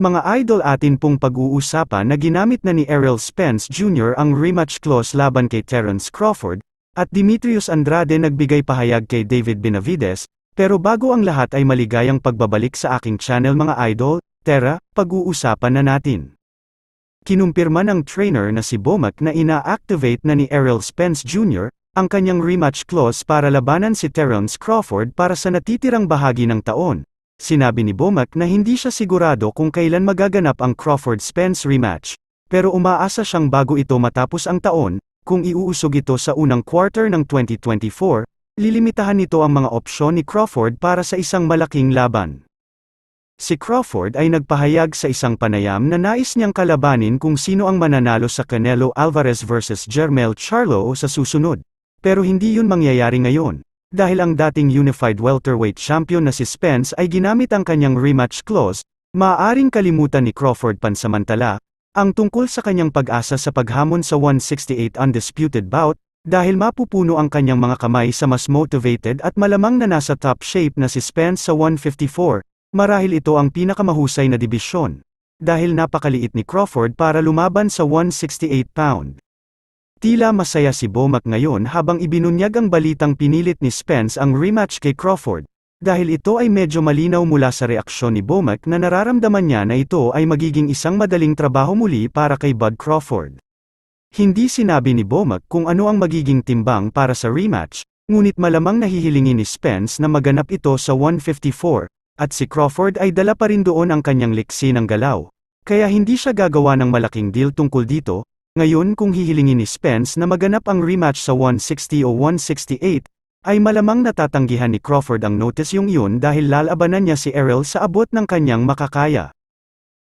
Mga idol atin pong pag-uusapan na ginamit na ni Errol Spence Jr. ang rematch clause laban kay Terence Crawford, at Demetrius Andrade nagbigay pahayag kay David Benavides, pero bago ang lahat ay maligayang pagbabalik sa aking channel mga idol, tara, pag-uusapan na natin. Kinumpirma ng trainer na si Bomac na ina-activate na ni Errol Spence Jr., ang kanyang rematch clause para labanan si Terence Crawford para sa natitirang bahagi ng taon. Sinabi ni Bomac na hindi siya sigurado kung kailan magaganap ang Crawford-Spence rematch, pero umaasa siyang bago ito matapos ang taon, kung iuusog ito sa unang quarter ng 2024, lilimitahan nito ang mga opsyon ni Crawford para sa isang malaking laban. Si Crawford ay nagpahayag sa isang panayam na nais niyang kalabanin kung sino ang mananalo sa Canelo Alvarez vs Jermel Charlo sa susunod. Pero hindi yun mangyayari ngayon. Dahil ang dating Unified Welterweight Champion na si Spence ay ginamit ang kanyang rematch clause, maaaring kalimutan ni Crawford pansamantala, ang tungkol sa kanyang pag-asa sa paghamon sa 168 undisputed bout, dahil mapupuno ang kanyang mga kamay sa mas motivated at malamang na nasa top shape na si Spence sa 154, marahil ito ang pinakamahusay na dibisyon. Dahil napakaliit ni Crawford para lumaban sa 168 pound. Tila masaya si Bomac ngayon habang ibinunyag ang balitang pinilit ni Spence ang rematch kay Crawford, dahil ito ay medyo malinaw mula sa reaksyon ni Bomac na nararamdaman niya na ito ay magiging isang madaling trabaho muli para kay Bud Crawford. Hindi sinabi ni Bomac kung ano ang magiging timbang para sa rematch, ngunit malamang nahihilingin ni Spence na maganap ito sa 154, at si Crawford ay dala pa rin doon ang kanyang liksi ng galaw. Kaya hindi siya gagawa ng malaking deal tungkol dito, ngayon kung hihilingin ni Spence na maganap ang rematch sa 160 o 168, ay malamang natatanggihan ni Crawford ang notice yung iyon dahil lalabanan niya si Errol sa abot ng kanyang makakaya.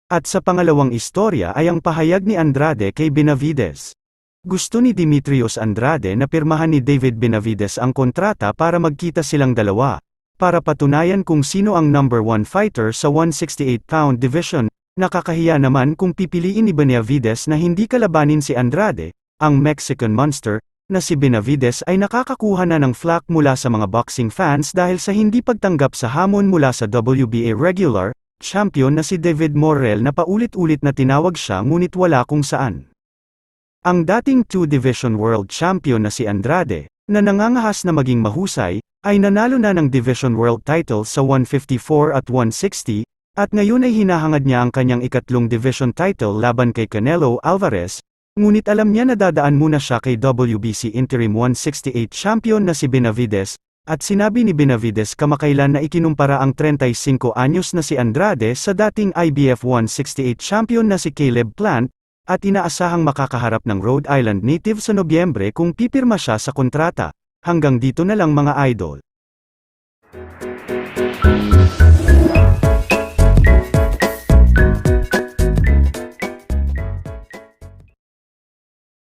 At sa pangalawang istorya ay ang pahayag ni Andrade kay Benavides. Gusto ni Dimitrios Andrade na pirmahan ni David Benavides ang kontrata para magkita silang dalawa, para patunayan kung sino ang number one fighter sa 168-pound division, Nakakahiya naman kung pipiliin ni Benavides na hindi kalabanin si Andrade, ang Mexican Monster, na si Benavides ay nakakakuha na ng flack mula sa mga boxing fans dahil sa hindi pagtanggap sa hamon mula sa WBA regular champion na si David Morrell na paulit-ulit na tinawag siya ngunit wala kung saan. Ang dating two-division world champion na si Andrade, na nangangahas na maging mahusay, ay nanalo na ng division world title sa 154 at 160, at ngayon ay hinahangad niya ang kanyang ikatlong division title laban kay Canelo Alvarez, ngunit alam niya na dadaan muna siya kay WBC Interim 168 champion na si Benavides, at sinabi ni Benavides kamakailan na ikinumpara ang 35 anyos na si Andrade sa dating IBF 168 champion na si Caleb Plant, at inaasahang makakaharap ng Rhode Island native sa Nobyembre kung pipirma siya sa kontrata. Hanggang dito na lang mga idol.